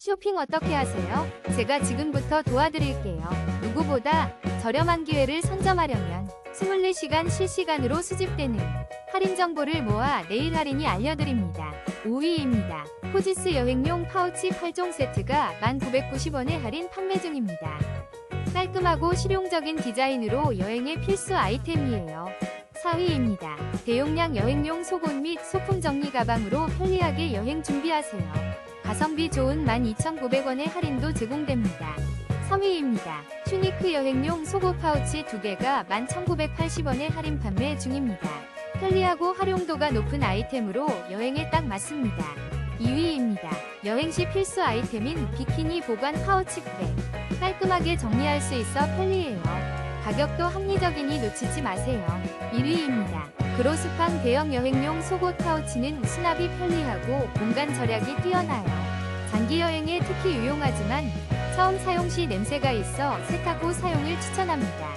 쇼핑 어떻게 하세요? 제가 지금부터 도와드릴게요. 누구보다 저렴한 기회를 선점하려면 24시간 실시간으로 수집되는 할인 정보를 모아 내일 할인이 알려드립니다. 5위입니다. 포지스 여행용 파우치 8종 세트가 1,990원에 할인 판매 중입니다. 깔끔하고 실용적인 디자인으로 여행의 필수 아이템이에요. 4위입니다. 대용량 여행용 속옷 및 소품 정리 가방으로 편리하게 여행 준비하세요. 가성비 좋은 12,900원의 할인도 제공됩니다. 3위입니다. 튜니크 여행용 속옷 파우치 2개가 11,980원에 할인 판매 중입니다. 편리하고 활용도가 높은 아이템으로 여행에 딱 맞습니다. 2위입니다. 여행 시 필수 아이템인 비키니 보관 파우치 백. 깔끔하게 정리할 수 있어 편리해요. 가격도 합리적이니 놓치지 마세요. 1위입니다. 그로스팡 대형 여행용 속옷 파우치는 수납이 편리하고 공간 절약이 뛰어나요. 장기 여행에 특히 유용하지만 처음 사용 시 냄새가 있어 세탁 후 사용을 추천합니다.